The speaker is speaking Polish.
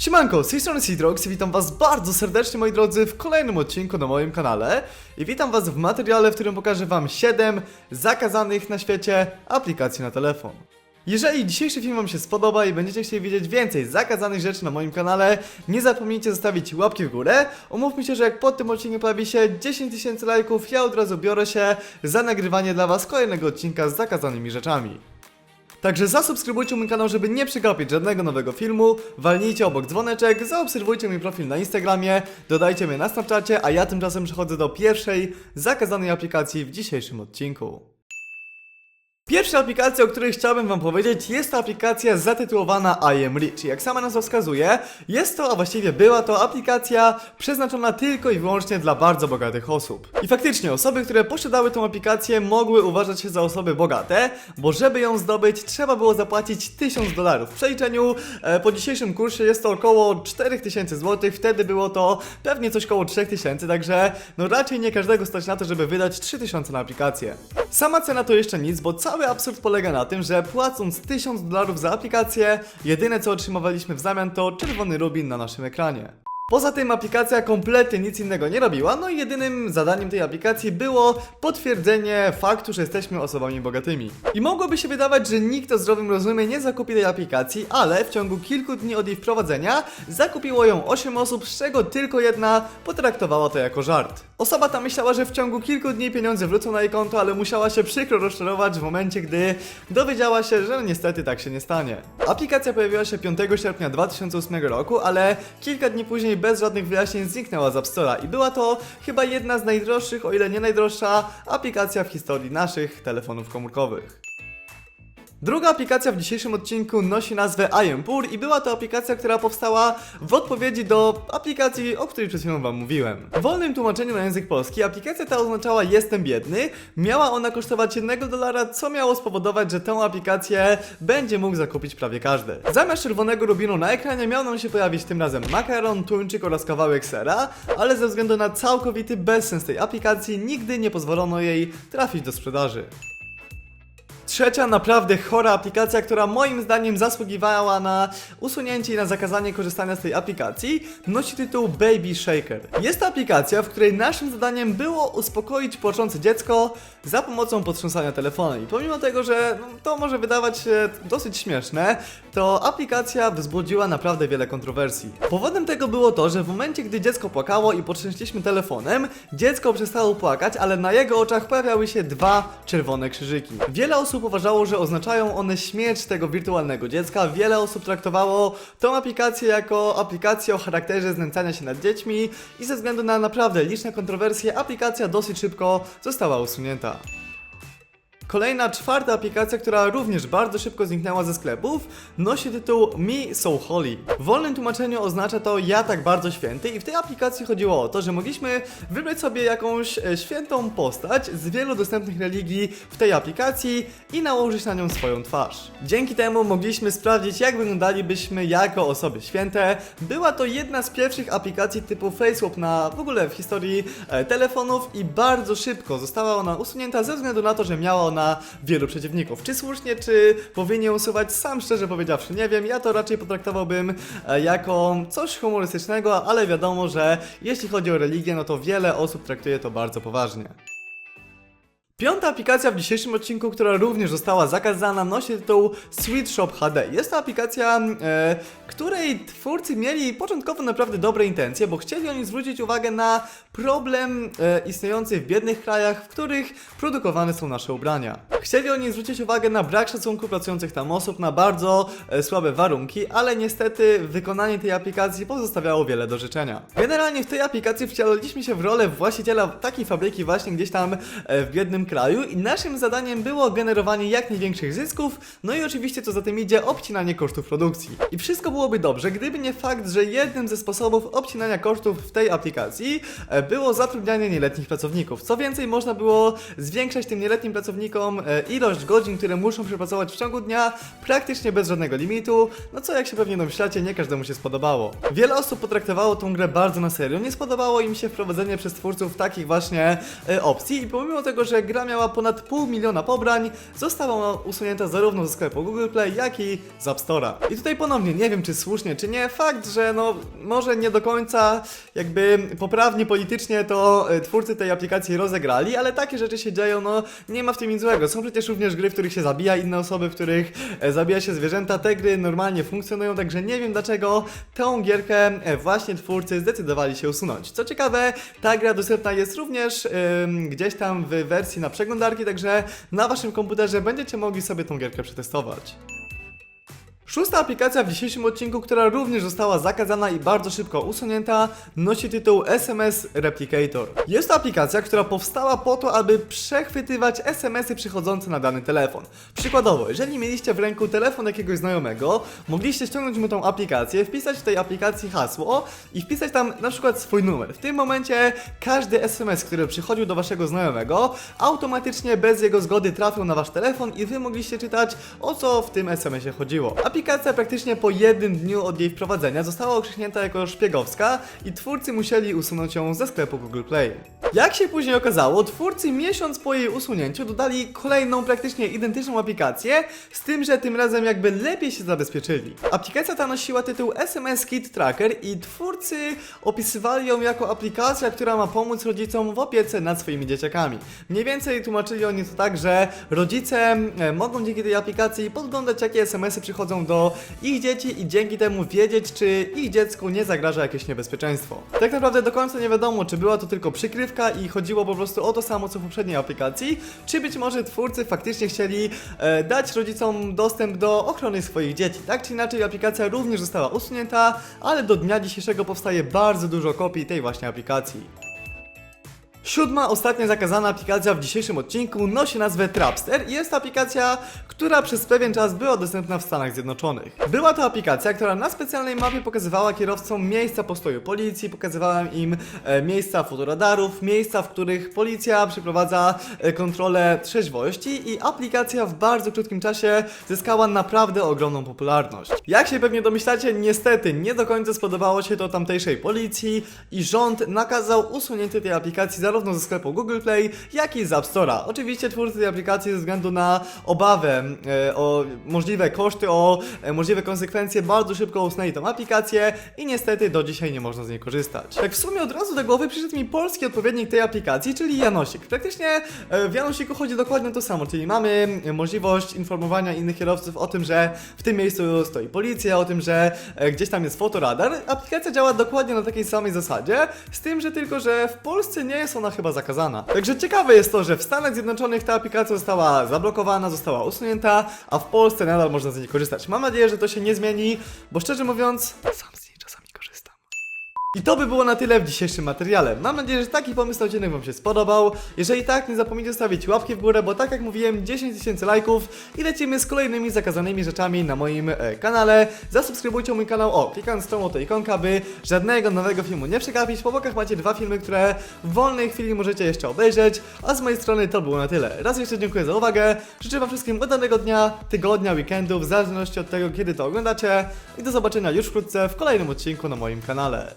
Siemanko, z tej strony Citrox i witam was bardzo serdecznie moi drodzy w kolejnym odcinku na moim kanale i witam was w materiale, w którym pokażę wam 7 zakazanych na świecie aplikacji na telefon. Jeżeli dzisiejszy film wam się spodoba i będziecie chcieli wiedzieć więcej zakazanych rzeczy na moim kanale, nie zapomnijcie zostawić łapki w górę. Umówmy się, że jak pod tym odcinkiem pojawi się 10 tysięcy lajków, ja od razu biorę się za nagrywanie dla was kolejnego odcinka z zakazanymi rzeczami. Także zasubskrybujcie mój kanał, żeby nie przegapić żadnego nowego filmu, walnijcie obok dzwoneczek, zaobserwujcie mój profil na Instagramie, dodajcie mnie na Snapchacie, a ja tymczasem przechodzę do pierwszej zakazanej aplikacji w dzisiejszym odcinku. Pierwsza aplikacja, o której chciałbym wam powiedzieć, jest to aplikacja zatytułowana I am Rich. Jak sama nazwa wskazuje, jest to, a właściwie była to aplikacja przeznaczona tylko i wyłącznie dla bardzo bogatych osób. I faktycznie osoby, które posiadały tą aplikację mogły uważać się za osoby bogate, bo żeby ją zdobyć trzeba było zapłacić 1000 dolarów. W przeliczeniu e, po dzisiejszym kursie jest to około 4000 zł, wtedy było to pewnie coś koło 3000, także no raczej nie każdego stać na to, żeby wydać 3000 na aplikację. Sama cena to jeszcze nic, bo cały absurd polega na tym, że płacąc 1000 dolarów za aplikację, jedyne co otrzymywaliśmy w zamian to czerwony rubin na naszym ekranie. Poza tym aplikacja kompletnie nic innego nie robiła, no i jedynym zadaniem tej aplikacji było potwierdzenie faktu, że jesteśmy osobami bogatymi. I mogłoby się wydawać, że nikt o zdrowym rozumie nie zakupi tej aplikacji, ale w ciągu kilku dni od jej wprowadzenia zakupiło ją 8 osób, z czego tylko jedna potraktowała to jako żart. Osoba ta myślała, że w ciągu kilku dni pieniądze wrócą na jej konto, ale musiała się przykro rozczarować w momencie, gdy dowiedziała się, że niestety tak się nie stanie. Aplikacja pojawiła się 5 sierpnia 2008 roku, ale kilka dni później bez żadnych wyjaśnień zniknęła z App Store'a i była to chyba jedna z najdroższych, o ile nie najdroższa, aplikacja w historii naszych telefonów komórkowych. Druga aplikacja w dzisiejszym odcinku nosi nazwę IamPoor i była to aplikacja, która powstała w odpowiedzi do aplikacji, o której przed chwilą wam mówiłem. W wolnym tłumaczeniu na język polski aplikacja ta oznaczała jestem biedny, miała ona kosztować 1 dolara, co miało spowodować, że tę aplikację będzie mógł zakupić prawie każdy. Zamiast czerwonego rubinu na ekranie miał nam się pojawić tym razem makaron, tuńczyk oraz kawałek sera, ale ze względu na całkowity bezsens tej aplikacji nigdy nie pozwolono jej trafić do sprzedaży. Trzecia naprawdę chora aplikacja, która moim zdaniem zasługiwała na usunięcie i na zakazanie korzystania z tej aplikacji, nosi tytuł Baby Shaker. Jest to aplikacja, w której naszym zadaniem było uspokoić płaczące dziecko za pomocą potrząsania telefonem. I pomimo tego, że to może wydawać się dosyć śmieszne, to aplikacja wzbudziła naprawdę wiele kontrowersji. Powodem tego było to, że w momencie, gdy dziecko płakało i potrzęśliśmy telefonem, dziecko przestało płakać, ale na jego oczach pojawiały się dwa czerwone krzyżyki. Wiele osób uważało, że oznaczają one śmierć tego wirtualnego dziecka. Wiele osób traktowało tą aplikację jako aplikację o charakterze znęcania się nad dziećmi i ze względu na naprawdę liczne kontrowersje aplikacja dosyć szybko została usunięta. Kolejna, czwarta aplikacja, która również bardzo szybko zniknęła ze sklepów, nosi tytuł Me So Holy. W wolnym tłumaczeniu oznacza to ja tak bardzo święty i w tej aplikacji chodziło o to, że mogliśmy wybrać sobie jakąś e, świętą postać z wielu dostępnych religii w tej aplikacji i nałożyć na nią swoją twarz. Dzięki temu mogliśmy sprawdzić, jak wyglądalibyśmy jako osoby święte. Była to jedna z pierwszych aplikacji typu FaceSwap na w ogóle w historii e, telefonów i bardzo szybko została ona usunięta ze względu na to, że miała ona wielu przeciwników. Czy słusznie, czy powinien usuwać? Sam szczerze powiedziawszy nie wiem. Ja to raczej potraktowałbym e, jako coś humorystycznego, ale wiadomo, że jeśli chodzi o religię, no to wiele osób traktuje to bardzo poważnie. Piąta aplikacja w dzisiejszym odcinku, która również została zakazana, nosi tytuł Sweet Shop HD. Jest to aplikacja, e, której twórcy mieli początkowo naprawdę dobre intencje, bo chcieli oni zwrócić uwagę na problem e, istniejący w biednych krajach, w których produkowane są nasze ubrania. Chcieli oni zwrócić uwagę na brak szacunku pracujących tam osób, na bardzo e, słabe warunki, ale niestety wykonanie tej aplikacji pozostawiało wiele do życzenia. Generalnie w tej aplikacji wcieliliśmy się w rolę właściciela takiej fabryki właśnie gdzieś tam e, w biednym kraju i naszym zadaniem było generowanie jak największych zysków, no i oczywiście co za tym idzie obcinanie kosztów produkcji. I wszystko byłoby dobrze, gdyby nie fakt, że jednym ze sposobów obcinania kosztów w tej aplikacji e, było zatrudnianie nieletnich pracowników. Co więcej, można było zwiększać tym nieletnim pracownikom e, ilość godzin, które muszą przepracować w ciągu dnia, praktycznie bez żadnego limitu, no co jak się pewnie domyślacie, nie każdemu się spodobało. Wiele osób potraktowało tą grę bardzo na serio, nie spodobało im się wprowadzenie przez twórców takich właśnie e, opcji i pomimo tego, że gra która miała ponad pół miliona pobrań, została ona usunięta zarówno ze sklepu Google Play, jak i z App Store'a. I tutaj ponownie, nie wiem czy słusznie, czy nie, fakt, że no może nie do końca jakby poprawnie politycznie to e, twórcy tej aplikacji rozegrali, ale takie rzeczy się dzieją, no nie ma w tym nic złego. Są przecież również gry, w których się zabija inne osoby, w których e, zabija się zwierzęta, te gry normalnie funkcjonują, także nie wiem dlaczego tą gierkę e, właśnie twórcy zdecydowali się usunąć. Co ciekawe, ta gra dostępna jest również gdzieś tam w wersji na przeglądarki, także na waszym komputerze będziecie mogli sobie tą gierkę przetestować. Szósta aplikacja w dzisiejszym odcinku, która również została zakazana i bardzo szybko usunięta, nosi tytuł SMS Replicator. Jest to aplikacja, która powstała po to, aby przechwytywać SMS-y przychodzące na dany telefon. Przykładowo, jeżeli mieliście w ręku telefon jakiegoś znajomego, mogliście ściągnąć mu tą aplikację, wpisać w tej aplikacji hasło i wpisać tam na przykład swój numer. W tym momencie każdy SMS, który przychodził do waszego znajomego, automatycznie bez jego zgody trafił na wasz telefon i wy mogliście czytać o co w tym SMS-ie chodziło. Aplikacja praktycznie po jednym dniu od jej wprowadzenia została okrzyknięta jako szpiegowska i twórcy musieli usunąć ją ze sklepu Google Play. Jak się później okazało, twórcy miesiąc po jej usunięciu dodali kolejną praktycznie identyczną aplikację, z tym, że tym razem jakby lepiej się zabezpieczyli. Aplikacja ta nosiła tytuł SMS Kid Tracker i twórcy opisywali ją jako aplikacja, która ma pomóc rodzicom w opiece nad swoimi dzieciakami. Mniej więcej tłumaczyli oni to tak, że rodzice e, mogą dzięki tej aplikacji podglądać jakie SMS-y przychodzą do ich dzieci i dzięki temu wiedzieć, czy ich dziecku nie zagraża jakieś niebezpieczeństwo. Tak naprawdę do końca nie wiadomo, czy była to tylko przykrywka i chodziło po prostu o to samo co w poprzedniej aplikacji, czy być może twórcy faktycznie chcieli e, dać rodzicom dostęp do ochrony swoich dzieci. Tak czy inaczej aplikacja również została usunięta, ale do dnia dzisiejszego powstaje bardzo dużo kopii tej właśnie aplikacji. Siódma, ostatnia zakazana aplikacja w dzisiejszym odcinku nosi nazwę Trapster i jest to aplikacja, która przez pewien czas była dostępna w Stanach Zjednoczonych. Była to aplikacja, która na specjalnej mapie pokazywała kierowcom miejsca postoju policji, pokazywała im e, miejsca fotoradarów, miejsca, w których policja przeprowadza e, kontrolę trzeźwości i aplikacja w bardzo krótkim czasie zyskała naprawdę ogromną popularność. Jak się pewnie domyślacie, niestety nie do końca spodobało się to tamtejszej policji i rząd nakazał usunięcie tej aplikacji zarówno ze sklepu Google Play, jak i z App Store'a. Oczywiście twórcy tej aplikacji ze względu na obawę e, o możliwe koszty, o e, możliwe konsekwencje bardzo szybko usunęli tą aplikację i niestety do dzisiaj nie można z niej korzystać. Tak w sumie od razu do głowy przyszedł mi polski odpowiednik tej aplikacji, czyli Janosik. Praktycznie e, w Janosiku chodzi dokładnie o to samo, czyli mamy e, możliwość informowania innych kierowców o tym, że w tym miejscu stoi policja, o tym, że e, gdzieś tam jest fotoradar. Aplikacja działa dokładnie na takiej samej zasadzie, z tym, że tylko, że w Polsce nie jest chyba zakazana. Także ciekawe jest to, że w Stanach Zjednoczonych ta aplikacja została zablokowana, została usunięta, a w Polsce nadal można z niej korzystać. Mam nadzieję, że to się nie zmieni, bo szczerze mówiąc, sam. I to by było na tyle w dzisiejszym materiale. Mam nadzieję, że taki pomysł odcinek Wam się spodobał. Jeżeli tak, nie zapomnijcie zostawić łapki w górę, bo tak jak mówiłem, 10 tysięcy lajków i lecimy z kolejnymi zakazanymi rzeczami na moim e, kanale. Zasubskrybujcie mój kanał, o, klikając tą oto ikonkę, by żadnego nowego filmu nie przegapić. Po bokach macie dwa filmy, które w wolnej chwili możecie jeszcze obejrzeć. A z mojej strony to było na tyle. Raz jeszcze dziękuję za uwagę. Życzę Wam wszystkim udanego dnia, tygodnia, weekendu, w zależności od tego, kiedy to oglądacie. I do zobaczenia już wkrótce w kolejnym odcinku na moim kanale.